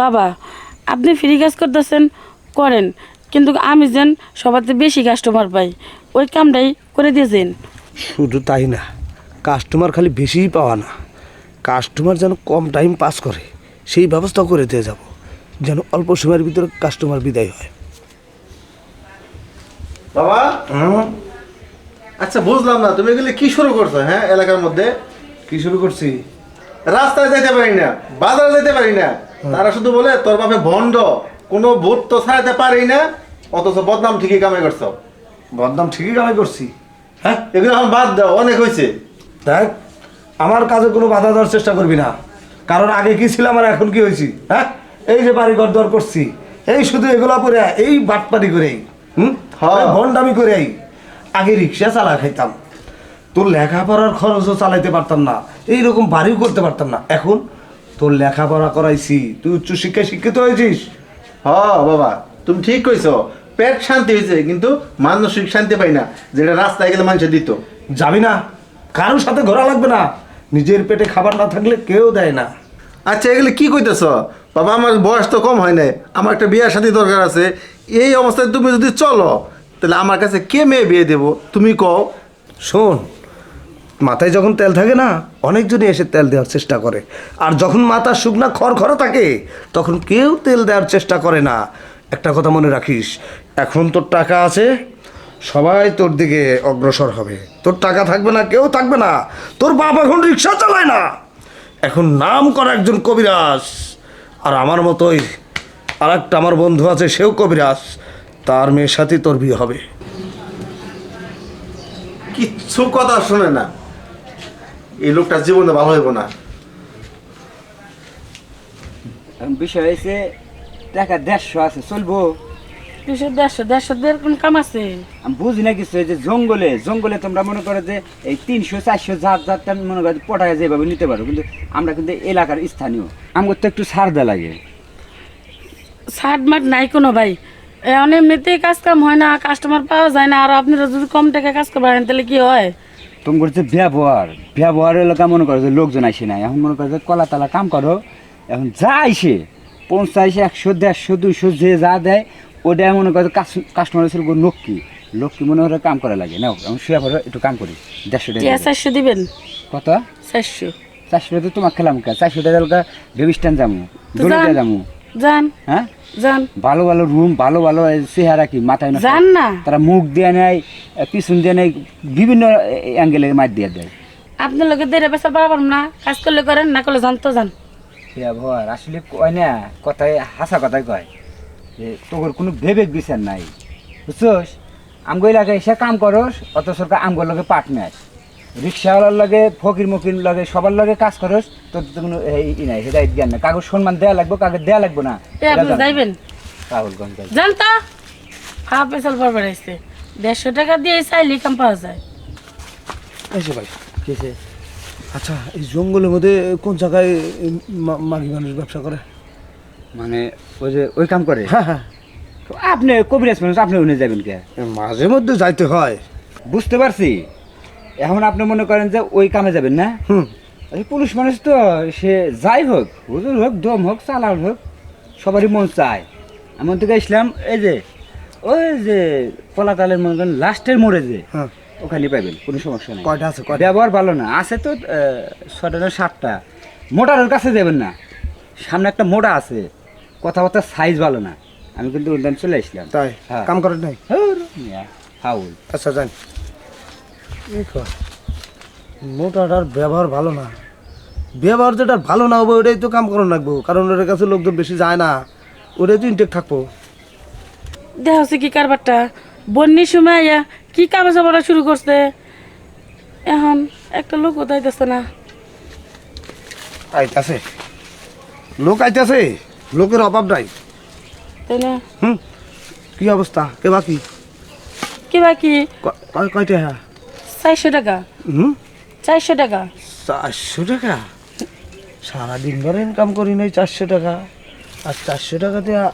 বাবা আপনি ফ্রি কাজ করতেছেন করেন। কিন্তু আমি যেন সবাতে বেশি কাস্টমার পাই ওই কামটাই করে দিয়েছেন শুধু তাই না কাস্টমার খালি বেশিই পাওয়া না। কাস্টমার যেন কম টাইম পাস করে সেই ব্যবস্থা করে দিয়ে যাব যেন অল্প সময়ের ভিতরে কাস্টমার বিদায় হয়। বাবা আচ্ছা বুঝলাম না তুমি এগুলি কি শুরু করছ হ্যাঁ এলাকার মধ্যে? কি শুরু করছি? রাস্তায় যেতে পারি না বাজারে যেতে পারি না। তারা শুধু বলে তোর বাপে ভণ্ড কোনো ভূত তো ছাড়াতে পারি না অথচ বদনাম ঠিকই কামাই করছ। বদনাম ঠিকই কামাই করছি। হ্যাঁ? এগুলো এখন বাদ দাও অনেক হয়েছে। দেখ আমার কাজে কোনো বাধা দেওয়ার চেষ্টা করবি না। কারণ আগে কি ছিলাম আর এখন কি হয়েছি? হ্যাঁ? এই যে বাড়ি ঘর দর করছি এই শুধু এগুলা করে এই বাটপাটি করেই হুম? হ্যাঁ। ভন্ডামি করেই আগে রিক্সা চালা খাইতাম। তোর লেখাপড়ার খরচও চালাইতে পারতাম না এইরকম বাড়িও করতে পারতাম না। এখন তোর লেখাপড়া করাইছি। তুই উচ্চশিক্ষায় শিক্ষিত হয়েছিস? হ বাবা। তুমি ঠিক কইছো। পেট শান্তি হয়েছে কিন্তু মানসিক শান্তি পাই না যেটা রাস্তায় গেলে মানুষে দিত। যাবি না। কারোর সাথে ঘোরা লাগবে না। নিজের পেটে খাবার না থাকলে কেউ দেয় না। আচ্ছা এগুলো কি কইতেছ? বাবা আমার বয়স তো কম হয় নাই। আমার একটা বিয়ের সাথে দরকার আছে। এই অবস্থায় তুমি যদি চলো তাহলে আমার কাছে কে মেয়ে বিয়ে দেবো? তুমি কও। শোন মাথায় যখন তেল থাকে না, অনেকজনই এসে তেল দেওয়ার চেষ্টা করে। আর যখন মাথা শুকনা খড় খড় থাকে, তখন কেউ তেল দেওয়ার চেষ্টা করে না। একটা কথা মনে রাখিস, এখন তোর টাকা আছে, সবাই তোর দিকে অগ্রসর হবে। তোর টাকা থাকবে না, কেউ থাকবে না। তোর বাপ এখন রিক্সা চালায় না। এখন নাম করা একজন কবিরাজ। আর আমার মতোই আর একটা আমার বন্ধু আছে, সেও কবিরাজ। তার মেয়ের সাথে তোর বিয়ে হবে। কিচ্ছু কথা শোনে না। এই লোকটা জীবনে ভালো হইব না। বিষয় হয়েছে টাকা দেড়শো আছে চলবো। দুশো দেড়শো দেড়শো দেড় কোন কাম আছে? আমি বুঝি না কিছু যে জঙ্গলে জঙ্গলে তোমরা মনে করো যে এই তিনশো চারশো জাত জাতটা মনে করো পটায় যেভাবে নিতে পারো কিন্তু আমরা কিন্তু এলাকার স্থানীয়। আমার তো একটু ছাড় দেওয়া লাগে। শার্ট মাট নাই কোনো ভাই। এখন এমনিতেই কাজ কাম হয় না কাস্টমার পাওয়া যায় না আর আপনারা যদি কম টাকা কাজ করবেন তাহলে কি হয়? তোমার যে ব্যবহার। ব্যবহার এলাকা মনে করো যে লোকজন আসে না এখন মনে করো যে কলা তালা কাম করো এখন যা আইসে পঞ্চাশ একশো দেড়শো দুশো যে যা দেয় ওটা মনে করো কাস্টমারের ছিল লক্ষ্মী। লক্ষ্মী মনে করে কাম করা লাগে। নাও এখন শুয়ে পড়ো একটু কাম করি। দেড়শো টাকা চারশো দিবেন? কত? চারশো। চারশো টাকা তোমার খেলাম কা। চারশো টাকা বেবি স্ট্যান্ড যাব যান। যাব যান। হ্যাঁ? যান ভালো ভালো রুম ভালো ভালো চেহারা কি মাথায় না যান না। তারা মুখ দিয়ে নেয় পিছন দিয়ে নেয় বিভিন্ন অ্যাঙ্গেলে মার দিয়ে দেয়। আপনার লোকে দেড়ে পেশা পারবেন না কাজ করলে করেন না করলে যান তো ব্যবহার আসলে কয় না কথায় হাসা কথায় কয় যে তোর কোনো বিবেক বিচার নাই। বুঝছোস? আমগো এলাকায় এসে কাম করস অত সরকার আমগোর লগে পার্টনার রিক্সাওয়ালার লগে ফকির মকির লাগে সবার লগে কাজ করস তোর তো কোনো এই- নাই সেটা জ্ঞান না কাগজ সম্মান দেয়া লাগবে কাগজ দেয়া লাগবে না। যাইবেন? রাহুলগঞ্জ। যান তো। পেশাল পর আসছে। দেড়শো টাকা দিয়ে চাইলে কাম পাওয়া যায়। এসে ভাই কিসে? আচ্ছা এই জঙ্গলের মধ্যে কোন জায়গায় মাগি মানুষ ব্যবসা করে? মানে ওই যে ওই কাম করে? হ্যাঁ হ্যাঁ। তো আপনি কবিরাজ মানুষ আপনি উনি যাবেন কে? মাঝে মধ্যে যাইতে হয়। বুঝতে পারছি। এখন আপনি মনে করেন যে ওই কামে যাবেন না? পুলিশ মানুষ তো সে যাই হোক হুজুর হোক দম হোক চালাল হোক সবারই মন চায়। এমন থেকে ইসলাম এই যে ওই যে কলাতালের মনে করেন লাস্টের মোড়ে যে হ্যাঁ। ওখানে পাইবেন কোনো সমস্যা নেই। কয়টা আছে ব্যবহার ভালো না। আছে তো ছটা না সাতটা। মোটারের কাছে যাবেন না। সামনে একটা মোটা আছে কথাবার্তা সাইজ ভালো না। আমি কিন্তু উদ্যান চলে আসলাম। তাই? হ্যাঁ। কাম করেন নাই? ধুর, মিয়া, ফাউল মোটাটার ব্যবহার ভালো না। ব্যবহার যেটা ভালো না হবে ওটাই তো কাম করানো লাগবো। কারণ ওদের কাছে লোকজন বেশি যায় না। ওটাই তো ইনটেক থাকব। দেখ হচ্ছে কি কারবারটা। বন্যির সময় আইয়া কি কামে চাপড়া শুরু করছে? এখন একটা লোক কোথাইতেছে না। আইতাছে। লোক আইতাছে। লোকের অভাব নাই। তাই না? হুম। কি অবস্থা? কে বাকি কি? বাকি কয়টা হ্যাঁ? চারশো টাকা। হুম? চারশো টাকা। চারশো টাকা? সারাদিন ধরে ইনকাম করি নাই চারশো টাকা। আর চারশো টাকা দিয়ে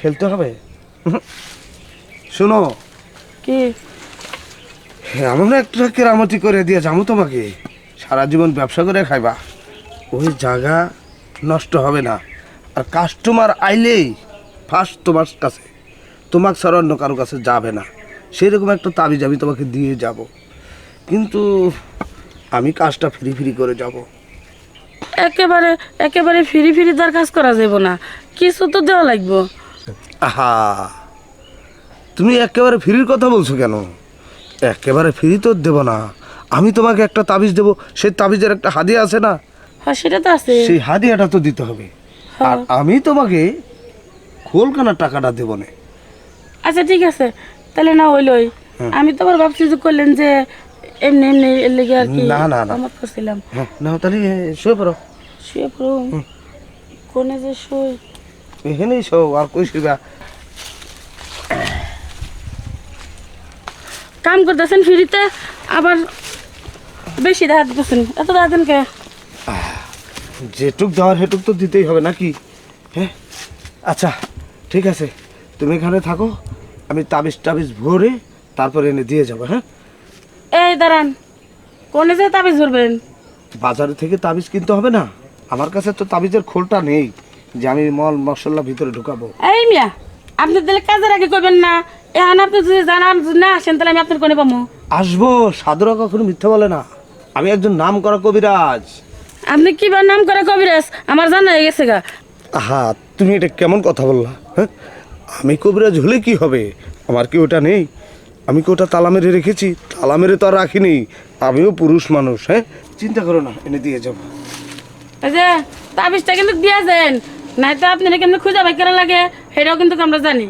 খেলতে হবে। শোনো। কি? এমন একটা কেরামতি করে দিয়ে যাব তোমাকে। সারা জীবন ব্যবসা করে খাইবা। ওই জায়গা নষ্ট হবে না। আর কাস্টমার আইলেই ফার্স্ট তোমার কাছে। তোমাকে ছাড়া অন্য কারও কাছে যাবে না। সেরকম একটা তাবিজ আমি তোমাকে দিয়ে যাব। কিন্তু আমি কাজটা ফ্রি ফ্রি করে যাব। একেবারে একেবারে ফিরি ফিরি তার কাজ করা যাব না। কিছু তো দেওয়া লাগবো। আহা! তুমি একেবারে ফ্রির কথা বলছো কেন? একেবারে ফ্রি তো দেবো না। আমি তোমাকে একটা তাবিজ দেবো সেই তাবিজের একটা হাদিয়া আছে না? হ্যাঁ সেটা তো আছে। সেই হাদিয়াটা তো দিতে হবে। আর আমি তোমাকে খোলকানার টাকাটা দেবো না। আচ্ছা ঠিক আছে। তাহলে না হইলই। আমি তো আবার ভাবছি যে করলেন যে এমনি এমনি লেগে আর কি না, না, না। আমার করছিলাম হ্যাঁ না তাহলে শুয়ে পড়ো। শুয়ে পড়ুন কোনে যে শুই। এখানেই শো আর কই শুবা কাম করতেছেন ফিরিতে আবার বেশি দেখা দিতেছেন। এত দেখা দেন কে? যেটুক দেওয়ার হেটুক তো দিতেই হবে নাকি? হ্যাঁ? আচ্ছা ঠিক আছে। তুমি এখানে থাকো। আমি তাবিজ টাবিজ ভরে তারপরে এনে দিয়ে যাব হ্যাঁ? এই দাঁড়ান কোনে যে তাবিজ ভরবেন? বাজারে থেকে তাবিজ কিনতে হবে না। আমার কাছে তো তাবিজের খোলটা নেই যে আমি মল মশলা ভিতরে ঢুকাবো। এই মিয়া আপনি তাহলে কাজের আগে করবেন না। এখন আপনি যদি জানান না আসেন তাহলে আমি আপনার কোনে পাবো আসব সাধুরা কখনো মিথ্যা বলে না। আমি একজন নাম করা কবিরাজ। আপনি কি নাম করে কবিরাজ? আমার জানা হয়ে গেছে গা। আহা তুমি এটা কেমন কথা বললা হ্যাঁ? আমি কবিরাজ হলে কি হবে? আমার কি ওটা নেই? আমি কি ওটা তালা মেরে রেখেছি? তালা মেরে তো আর রাখিনি। আমিও পুরুষ মানুষ হ্যাঁ? চিন্তা করো না, এনে দিয়ে যাব। তাবিজটা কিন্তু দিয়ে দেন নাই তো আপনি কিন্তু খুঁজে বাইকার করা লাগে, সেটাও কিন্তু আমরা জানি।